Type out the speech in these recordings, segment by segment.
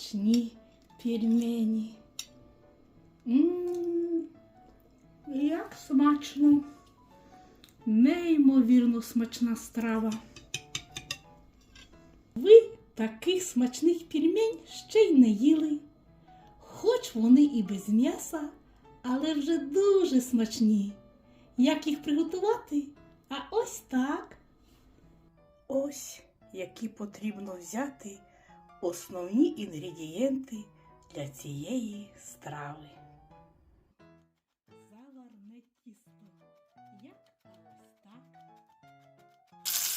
смачні пельмені. Мм, як смачно. Неймовірно смачна страва. Ви таких смачних пельмень ще й не їли. Хоч вони і без м'яса, але вже дуже смачні. Як їх приготувати? А ось так. Ось які потрібно взяти основні інгредієнти для цієї страви. Заварне тісто. Як так.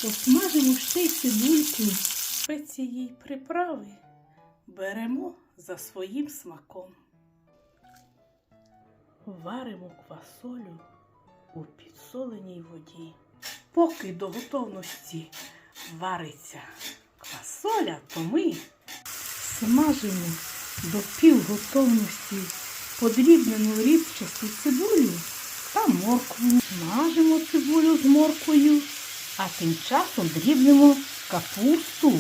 Посмажимо ще й цибульку. Спеції приправи беремо за своїм смаком. Варимо квасолю у підсоленій воді. Поки до готовності вариться квасоля, то ми смажимо до півготовності подрібнену рібчасту цибулю та моркву. Смажимо цибулю з морквою, а тим часом дрібнемо капусту.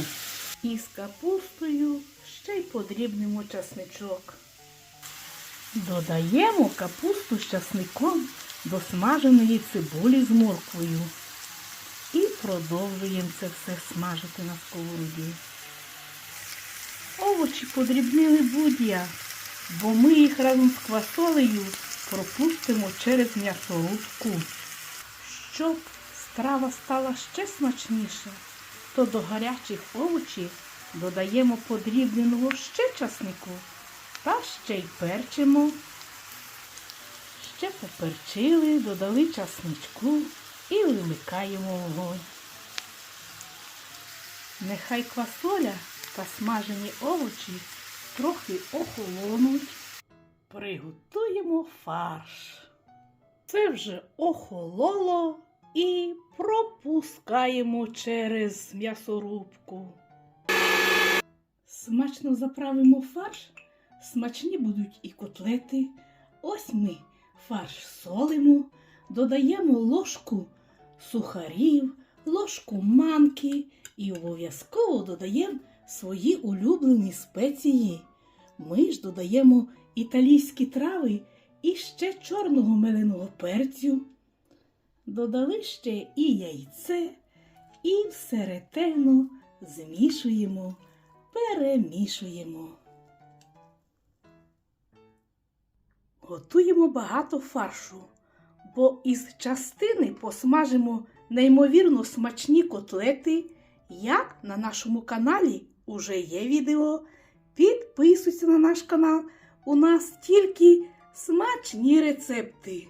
І з капустою ще й подрібнемо часничок. Додаємо капусту з часником до смаженої цибулі з морквою. І продовжуємо це все смажити на сковороді. Овочі подрібнили будь-як, бо ми їх разом з квасолею пропустимо через м'ясорубку. Щоб страва стала ще смачніша, то до гарячих овочів додаємо подрібненого ще часнику та ще й перчимо. Ще поперчили, додали часничку і вимикаємо вогонь. Нехай квасоля та смажені овочі трохи охолонуть. Приготуємо фарш. Це вже охололо і пропускаємо через м'ясорубку. Смачно заправимо фарш, смачні будуть і котлети. Ось ми фарш солимо, додаємо ложку сухарів, ложку манки і обов'язково додаємо свої улюблені спеції. Ми ж додаємо італійські трави і ще чорного меленого перцю. Додали ще і яйце, і все ретельно змішуємо, перемішуємо. Готуємо багато фаршу, бо із частини посмажимо неймовірно смачні котлети. Як на нашому каналі уже є відео. Підписуйся на наш канал. У нас тільки смачні рецепти.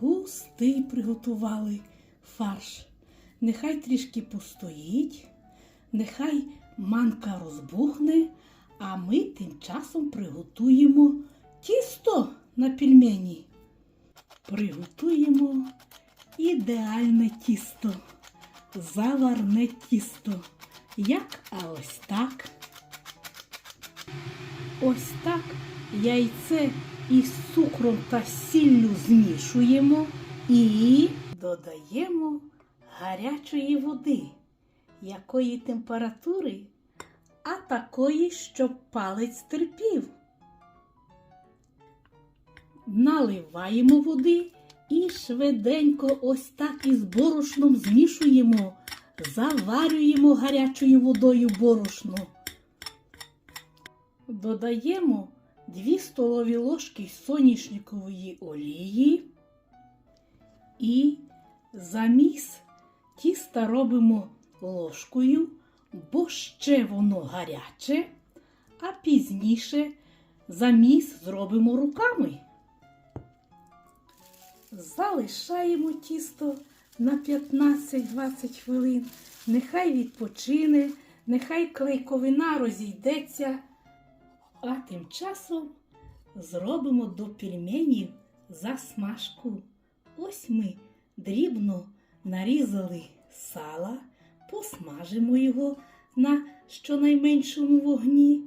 Густий приготували фарш. Нехай трішки постоїть, нехай манка розбухне, а ми тим часом приготуємо тісто на пельмені. Приготуємо ідеальне тісто, заварне тісто. Як а ось так. Ось так яйце із цукром та сіллю змішуємо і додаємо гарячої води. Якої температури? А такої, щоб палець терпів. Наливаємо води і швиденько ось так із борошном змішуємо, заварюємо гарячою водою борошно. Додаємо 2 столові ложки соняшникової олії і заміс тіста робимо ложкою, бо ще воно гаряче, а пізніше заміс зробимо руками. Залишаємо тісто на 15-20 хвилин. Нехай відпочине, нехай клейковина розійдеться. А тим часом зробимо до пельменів засмажку. Ось ми дрібно нарізали сала, посмажимо його на щонайменшому вогні.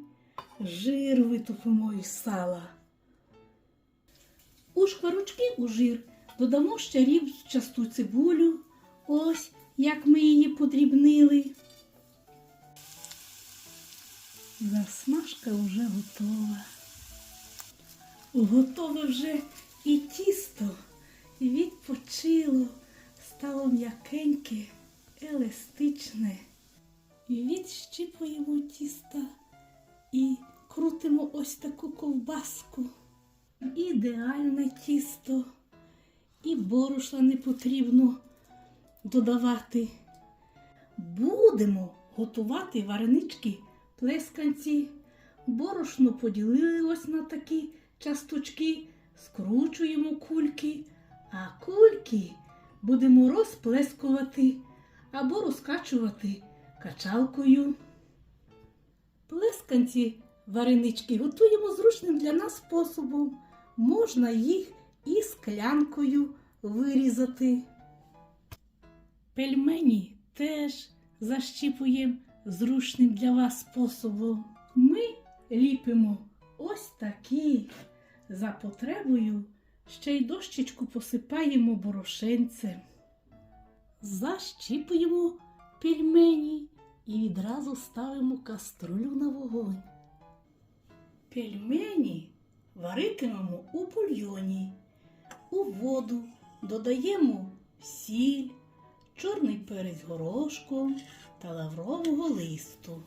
Жир витопимо із сала. У шкварочки у жир додамо ще рівчасту цибулю. Ось як ми її подрібнили. Засмажка вже готова. Готове вже і тісто. Відпочило, стало м'якеньке, еластичне. Відщіпуємо тіста і крутимо ось таку ковбаску. Ідеальне тісто. І борошна не потрібно додавати. Будемо готувати варенички плесканці. Борошно поділилось на такі часточки, скручуємо кульки, а кульки будемо розплескувати або розкачувати качалкою. Плесканці варенички готуємо зручним для нас способом. Можна їх і склянкою вирізати. Пельмені теж защіпуємо зручним для вас способом. Ми ліпимо ось такі. За потребою ще й дощечку посипаємо борошенцем. Защіпуємо пельмені і відразу ставимо каструлю на вогонь. Пельмені варитимемо у бульйоні. У воду додаємо сіль, чорний перець горошком та лаврового листу.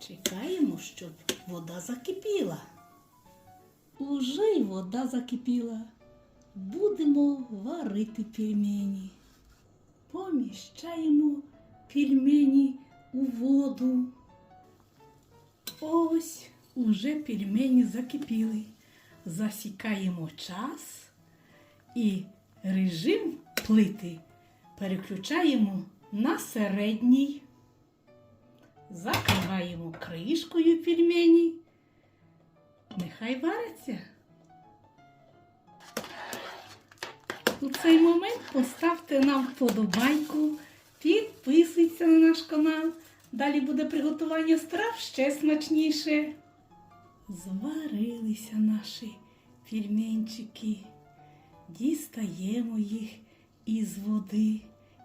Чекаємо, щоб вода закипіла. Уже й вода закипіла. Будемо варити пельмені. Поміщаємо пельмені у воду. Ось уже пельмені закипіли. Засікаємо час і режим плити переключаємо на середній. Закриваємо кришкою пельмені. Нехай варяться. У цей момент поставте нам вподобайку, підписуйтесь на наш канал. Далі буде приготування страв ще смачніше. Зварилися наші пельменчики. Дістаємо їх із води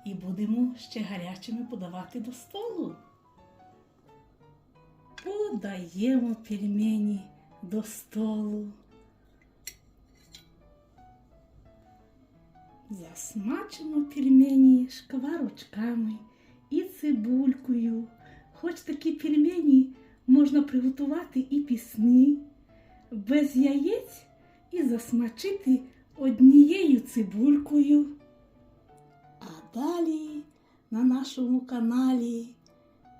і будемо ще гарячими подавати до столу. Подаємо пельмені до столу. Засмачимо пельмені шкварочками і цибулькою. Хоч такі пельмені можна приготувати і пісні, без яєць і засмачити однією цибулькою. А далі на нашому каналі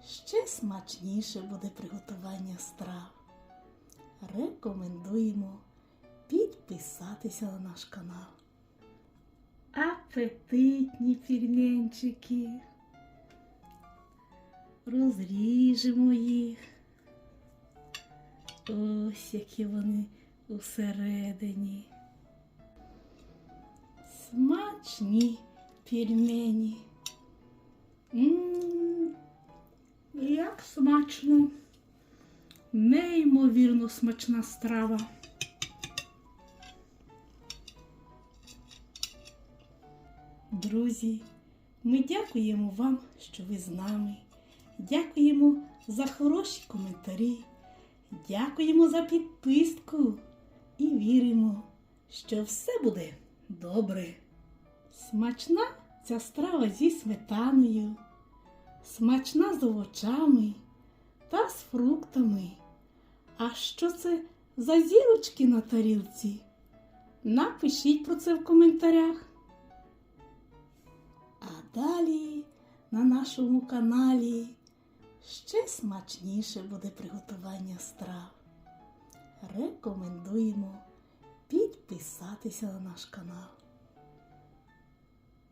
ще смачніше буде приготування страв. Рекомендуємо підписатися на наш канал. Апетитні пельменчики. Розріжемо їх. Ось які вони усередині. Смачні пельмені. М, Як смачно. Неймовірно смачна страва. Друзі, ми дякуємо вам, що ви з нами. Дякуємо за хороші коментарі. Дякуємо за підписку і віримо, що все буде добре. Смачна ця страва зі сметаною, смачна з овочами та з фруктами. А що це за зірочки на тарілці? Напишіть про це в коментарях. А далі на нашому каналі ще смачніше буде приготування страв. Рекомендуємо підписатися на наш канал.